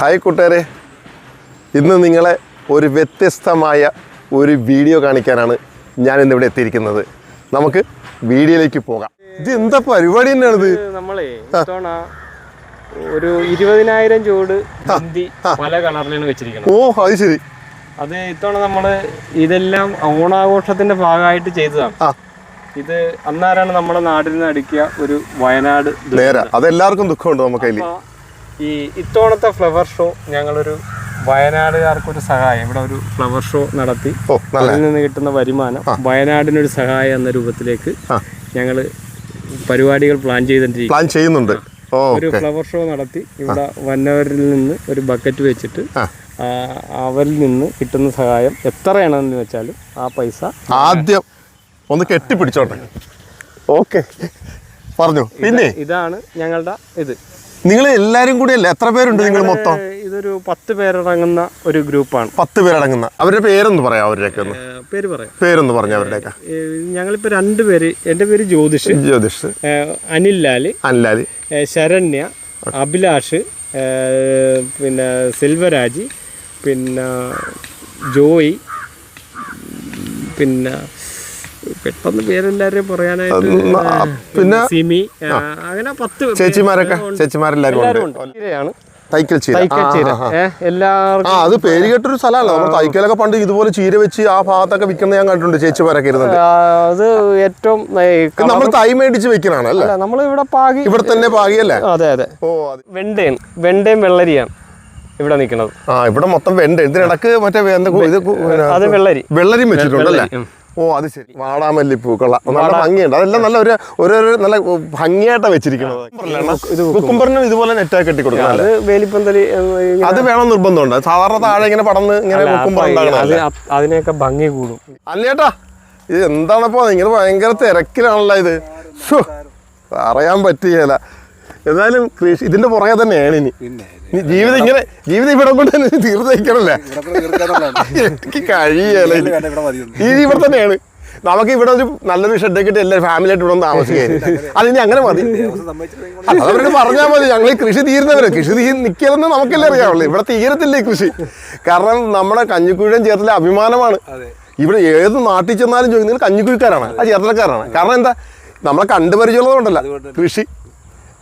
Hi കൂട്ടുകാരെ. ഇന്ന് നിങ്ങളെ ഒരു വ്യത്യസ്തമായ ഒരു വീഡിയോ കാണിക്കാനാണ് ഞാൻ ഇന്നിവിടെ എത്തിയിരിക്കുന്നത്. നമുക്ക് വീഡിയോയിലേക്ക് പോകാം. ഇത് എന്താ പരിപാടി തന്നെയാണിത്? ഇത് നമ്മളെ ഇത്തവണ ഒരു ഇരുപതിനായിരം ചൂട് ഹിന്ദി പല കളറിലാണ് വെച്ചിരിക്കുന്നത്. ഓ അത് ശരി. അത് ഇത്തവണ നമ്മൾ ഇതെല്ലാം ഓണാഘോഷത്തിന്റെ ഭാഗമായിട്ട് ചെയ്തതാണ്. ആ. ഇത് അന്നാരാണ് നമ്മുടെ നാട്ടിൽ നിന്ന് അടുക്കിയ ഒരു വയനാട് നേരാ. നേരെ അതെല്ലാവർക്കും ദുഃഖമുണ്ട് നമുക്ക് അതിൽ അപ്പൊ ഈ ഇത്തവണത്തെ ഫ്ലവർ ഷോ ഞങ്ങളൊരു വയനാടുകാർക്കൊരു സഹായം. ഇവിടെ ഒരു ഫ്ലവർ ഷോ നടത്തി. അതിൽ നിന്ന് കിട്ടുന്ന വരുമാനം വയനാടിനൊരു സഹായം എന്ന രൂപത്തിലേക്ക് ഞങ്ങൾ പരിപാടികൾ പ്ലാൻ ചെയ്തിട്ടിരിക്കും പ്ലാൻ ചെയ്യുന്നുണ്ട്. ഒരു ഫ്ലവർ ഷോ നടത്തി. ഇവിടെ വന്നവരിൽ നിന്ന് ഒരു ബക്കറ്റ് വെച്ചിട്ട് അവരിൽ നിന്ന് കിട്ടുന്ന സഹായം എത്രയാണെന്ന് വെച്ചാലും ആ പൈസ ആദ്യം ഒന്ന് കെട്ടിപ്പിടിച്ചോട്ടെ. ഓക്കെ. പറഞ്ഞു. പിന്നെ? ഇതാണ് ഞങ്ങളുടെ ഇത്. നിങ്ങൾ എല്ലാരും കൂടി അല്ലേ? എത്ര പേരുണ്ട് നിങ്ങൾ മൊത്തം? ഇതൊരു പത്ത് പേരടങ്ങുന്ന ഒരു ഗ്രൂപ്പാണ്. പത്ത് പേരടങ്ങുന്ന. അവരുടെ പേരൊന്ന് പറയാം അവരുടെയൊക്കെ ഒന്ന്? പേര് പറയാം. പേരൊന്ന് പറഞ്ഞു അവരുടെയൊക്കെ. ഞങ്ങളിപ്പോ രണ്ടു പേര് എന്റെ പേര് ജ്യോതിഷ് ജ്യോതിഷ്. അനിൽ ലാൽ ശരണ്യ അഭിലാഷ് പിന്നെ സിൽവരാജി പിന്നെ ജോയി പിന്നെ പെട്ടെന്ന് പേരെല്ലാവരെയും പറയാനായിട്ട് പിന്നെ സിമി അങ്ങനെ പത്ത് ചേച്ചിമാരൊക്കെ ചേച്ചിമാരെല്ലാരും ഉണ്ട്. തൈക്കൽ ചീര എല്ലാവർക്കും ആ അത് പേര് കേട്ടൊരു സ്ഥലമല്ല. നമ്മൾ തൈക്കലൊക്കെ പണ്ട് ഇതുപോലെ ചീര വെച്ച് ആ ഭാഗത്തൊക്കെ വിൽക്കുന്ന ഞാൻ കണ്ടിട്ടുണ്ട് ചേച്ചിമാരൊക്കെ ഇരുന്നത് അത് ഏറ്റവും നമ്മൾ തൈ മേടിച്ച് വെക്കണാണ് അല്ലേ? അല്ല നമ്മൾ ഇവിടെ പാകി ഇവിടെ തന്നെ പാകിയല്ലേ? അതെ അതെ. ഓ അത് വെണ്ടയും വെണ്ടയും വെള്ളരിയാണ് ഇവിടെ നിൽക്കുന്നത്. ആ ഇവിടെ മൊത്തം വെണ്ട. ഇതിനിടക്ക് മറ്റേ ഇത് വെള്ളരി. വെള്ളരിയും വെച്ചിട്ടുണ്ട് അല്ലേ. ഓ അത് ശരി. വാടാമല്ലിപ്പൂ കൊള്ളാം. നല്ല ഭംഗിയുണ്ട്. അതെല്ലാം നല്ല ഒരു ഒരു നല്ല ഭംഗിയായിട്ടാ വെച്ചിരിക്കുന്നത്. കുക്കുംബറിനും ഇതുപോലെ നെറ്റായി കെട്ടി കൊടുക്കണം അത് വേലിപ്പന്തലി അത് വേണം നിർബന്ധമുണ്ട്. സാധാരണ താഴെ ഇങ്ങനെ പടന്ന് ഇങ്ങനെ അല്ല, കുക്കുംബർ ഉണ്ടാകണം അതിനെയൊക്കെ ഭംഗി കൂടും. അല്ലേട്ടാ ഇത് എന്താണപ്പോ? നിങ്ങൾ ഭയങ്കര തിരക്കിലാണല്ലോ ഇത്. അറിയാൻ പറയാൻ പറ്റുകയില്ല. എന്നാലും കൃഷി ഇതിന്റെ പുറകെ തന്നെയാണ് ഇനി. ജീവിതം ഇങ്ങനെ ജീവിതം ഇവിടെ കൊണ്ട് തന്നെ തീർത്തേക്കണല്ലേ? എനിക്ക് കഴിയല്ല. ഈ ഇവിടെ തന്നെയാണ്. നമുക്ക് ഇവിടെ ഒരു നല്ലൊരു ഷെഡൊക്കെ ഇട്ട് എല്ലാവരും ഫാമിലി ആയിട്ട് ഇവിടെ ഒന്ന് താമസിക്കാൻ അതിനി അങ്ങനെ മതി. അവരോട് പറഞ്ഞാൽ മതി. ഞങ്ങൾ കൃഷി തീരുന്നവര്. കൃഷി തീ നിൽക്കലെന്ന് നമുക്കല്ലേ അറിയാവുള്ളൂ. ഇവിടെ തീരത്തില്ല ഈ കൃഷി? കാരണം നമ്മുടെ കഞ്ഞിക്കുഴിയും ചേർത്തല അഭിമാനമാണ്. ഇവിടെ ഏത് നാട്ടിൽ ചെന്നാലും ചോദിക്കുന്നത് കഞ്ഞിക്കുഴിക്കാരാണ്? ആ ചേർത്തലക്കാരാണ്? കാരണം എന്താ? നമ്മളെ കണ്ടുപരിചയമുള്ളതുകൊണ്ടല്ല. കൃഷി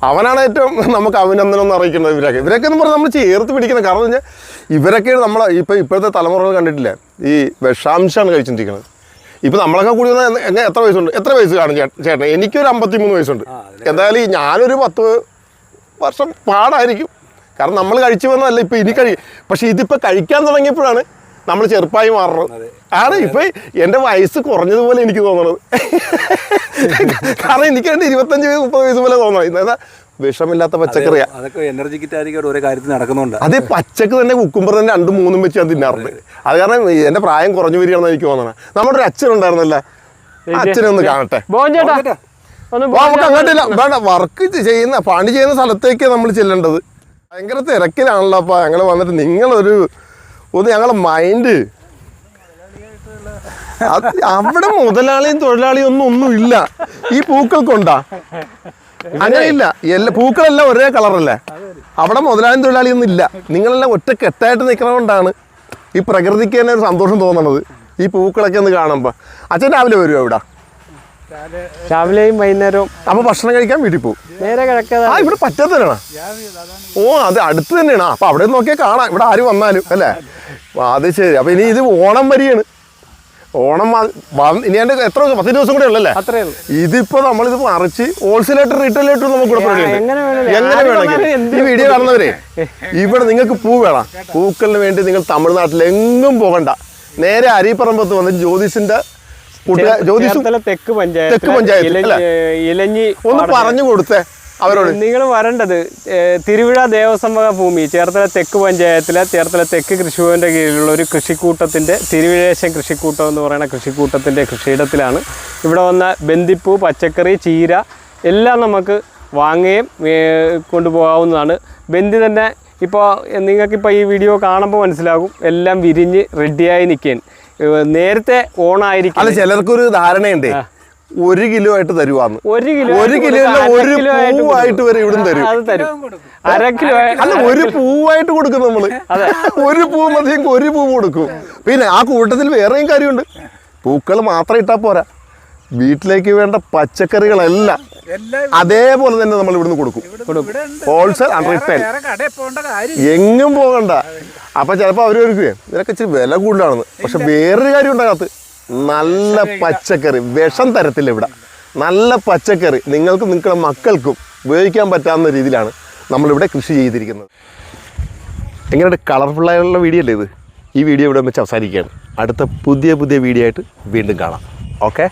അവനാണ് ഏറ്റവും നമുക്ക് അഭിനന്ദനം എന്ന് അറിയിക്കുന്നത് ഇവരൊക്കെ ഇവരൊക്കെ എന്ന് പറഞ്ഞാൽ നമ്മൾ ചേർത്ത് പിടിക്കുന്നത് കാരണം എന്ന് വെച്ചാൽ ഇവരൊക്കെ നമ്മൾ ഇപ്പം ഇപ്പോഴത്തെ തലമുറകൾ കണ്ടിട്ടില്ല? ഈ വിഷാംശമാണ് കഴിച്ചിരിക്കുന്നത്. ഇപ്പം നമ്മളൊക്കെ കൂടി വന്നാൽ എങ്ങനെ എത്ര വയസ്സുണ്ട്? എത്ര വയസ്സ് കാണും ചേട്ടൻ എനിക്കൊരു അമ്പത്തിമൂന്ന് വയസ്സുണ്ട്. എന്തായാലും ഈ ഞാനൊരു പത്ത് വർഷം പാടായിരിക്കും. കാരണം നമ്മൾ കഴിച്ചു വന്നതല്ല ഇപ്പം ഇനി കഴി പക്ഷേ ഇതിപ്പോൾ കഴിക്കാൻ തുടങ്ങിയപ്പോഴാണ് നമ്മൾ ചെറുപ്പമായി മാറുന്നത് ആണ്? ഇപ്പൊ എന്റെ വയസ്സ് കുറഞ്ഞതുപോലെ എനിക്ക് തോന്നണത്. കാരണം എനിക്ക് രണ്ട് ഇരുപത്തഞ്ച് വയസ്സ് മുപ്പത് വയസ്സ് പോലെ തോന്നണം. വിഷമില്ലാത്ത പച്ചക്കറിയാ. അതൊക്കെ ഓരോ കാര്യത്തിൽ നടക്കുന്നുണ്ട്. അതേ പച്ചക്ക് തന്നെ കുക്കുമ്പർ തന്നെ രണ്ടും മൂന്നും വെച്ച് ഞാൻ തിന്നാറുണ്ട്. അത്. കാരണം എന്റെ പ്രായം കുറഞ്ഞു വരികയാണെന്ന് എനിക്ക് തോന്നണം. നമ്മുടെ ഒരു അച്ഛൻ ഉണ്ടായിരുന്നല്ല. അച്ഛനെ ഒന്ന് കാണട്ടെ. നമുക്ക് അങ്ങോട്ടില്ല. വേണ്ട വർക്ക് ചെയ്യുന്ന പണി ചെയ്യുന്ന സ്ഥലത്തേക്ക് നമ്മൾ ചെല്ലേണ്ടത്. ഭയങ്കര തിരക്കിലാണല്ലോ അപ്പൊ. ഞങ്ങൾ വന്നിട്ട് നിങ്ങളൊരു ഒന്ന് ഞങ്ങളെ മൈൻഡ് അവിടെ മുതലാളിയും തൊഴിലാളിയും ഒന്നും ഒന്നും ഇല്ല. ഈ പൂക്കൾക്കുണ്ടാ അങ്ങനെയില്ല. എല്ലാ പൂക്കളെല്ലാം ഒരേ കളറല്ലേ? അവിടെ മുതലാളിയും തൊഴിലാളിയൊന്നും ഇല്ല. നിങ്ങളെല്ലാം ഒറ്റ കെട്ടായിട്ട് നിൽക്കണതുകൊണ്ടാണ് ഈ പ്രകൃതിക്ക് തന്നെ ഒരു സന്തോഷം തോന്നണത്. ഈ പൂക്കളൊക്കെ ഒന്ന് കാണുമ്പോൾ അച്ഛൻ രാവിലെ വരുമോ ഇവിടെ? രാവിലെയും വൈകുന്നേരവും അപ്പൊ ഭക്ഷണം കഴിക്കാൻ വീട്ടിൽ പോകും നേരെ കിഴക്കേ ആ ഇവിടെ പറ്റാത്തതാണ് ഓ അത് അടുത്ത് തന്നെയാണ്. അപ്പൊ അവിടെ നോക്കിയാൽ കാണാം. ഇവിടെ ആര് വന്നാലും അല്ലേ? അത് ശരി. അപ്പൊ ഇനി ഇത് ഓണം വരികയാണ്. ഓണം ഇനി എന്റെ എത്ര ദിവസം? പത്ത് ദിവസം കൂടെ ഉള്ളല്ലേ? അത്രേ ഉള്ളൂ. ഇതിപ്പോ നമ്മളിത് മറിച്ച് ഹോൾസെയിലായിട്ട് റീറ്റെയിൽ ആയിട്ട് നമുക്ക് എങ്ങനെ വേണമെങ്കിൽ വേണമെങ്കിലും. ഈ വീഡിയോ കാണുന്നവരെ ഇവിടെ നിങ്ങൾക്ക് പൂ വേണം. പൂക്കളിന് വേണ്ടി നിങ്ങൾ തമിഴ്നാട്ടിൽ എങ്ങും പോകണ്ട. നേരെ അരിപ്പറമ്പത്ത് വന്ന് ജ്യോതിസിന്റെ കൂട്ടുകാർ ജ്യോതിഷും ചേർത്തല തെക്ക് പഞ്ചായത്ത് തെക്ക് പഞ്ചായത്ത്, അല്ലേ? ഇലഞ്ഞി ഒന്ന് പറഞ്ഞു കൊടുത്തേ അവരോട്. നിങ്ങൾ വരേണ്ടത് തിരുവിഴ ദേവസ്വം വക ഭൂമി ചേർത്തല തെക്ക് പഞ്ചായത്തിലെ ചേർത്തല തെക്ക് കൃഷിഭവന്റെ കീഴിലുള്ള ഒരു കൃഷിക്കൂട്ടത്തിന്റെ തിരുവിഴേശം കൃഷിക്കൂട്ടം എന്ന് പറയുന്ന കൃഷിക്കൂട്ടത്തിന്റെ കൃഷിയിടത്തിലാണ്. ഇവിടെ വന്ന ബന്ദിപ്പൂ പച്ചക്കറി ചീര എല്ലാം നമുക്ക് വാങ്ങുകയും കൊണ്ടുപോകാവുന്നതാണ്. ബന്ദി തന്നെ ഇപ്പോൾ നിങ്ങൾക്കിപ്പോൾ ഈ വീഡിയോ കാണുമ്പോൾ മനസ്സിലാകും. എല്ലാം വിരിഞ്ഞ് റെഡിയായി നിൽക്കാൻ നേരത്തെ അല്ല ഓണായിരിക്കും ചിലർക്കൊരു ധാരണയുണ്ട്. ഒരു കിലോ ആയിട്ട് തരുവാന്ന്. ഒരു കിലോ ഒരു ആയിട്ട് കിലോ ഒരു ആയിട്ട് പൂവായിട്ട് വരെ ഇവിടുന്ന് തരും. അത് തരും. അര കിലോ അല്ല ഒരു പൂവായിട്ട് കൊടുക്കും നമ്മൾ. ഒരു പൂ മതി ഒരു പൂ കൊടുക്കും. പിന്നെ ആ കൂട്ടത്തിൽ വേറെയും കാര്യമുണ്ട്. പൂക്കൾ മാത്രം ഇട്ടാ പോരാ. വീട്ടിലേക്ക് വേണ്ട പച്ചക്കറികളെല്ലാം അതേപോലെ തന്നെ നമ്മൾ ഇവിടുന്ന് കൊടുക്കും. ഹോൾസെയിൽ ആൻഡ് കാര്യം എങ്ങും പോകണ്ട. അപ്പൊ ചിലപ്പോൾ അവർ ഒരുക്കുകയെ ഇതിനൊക്കെ ഇച്ചിരി വില കൂടുതലാണെന്ന്. പക്ഷെ വേറൊരു കാര്യം ഉണ്ടാകത്ത് നല്ല പച്ചക്കറി വിഷം തരത്തില്ല ഇവിടെ. നല്ല പച്ചക്കറി. നിങ്ങൾക്ക് നിങ്ങളുടെ മക്കൾക്കും ഉപയോഗിക്കാൻ പറ്റാവുന്ന രീതിയിലാണ് നമ്മളിവിടെ കൃഷി ചെയ്തിരിക്കുന്നത്. എങ്ങനെയുണ്ട്? കളർഫുള്ളായുള്ള വീഡിയോ അല്ലേ ഇത്? ഈ വീഡിയോ ഇവിടെ വെച്ച് അവസാനിക്കുകയാണ്. അടുത്ത പുതിയ പുതിയ വീഡിയോ ആയിട്ട് വീണ്ടും കാണാം. ഓക്കെ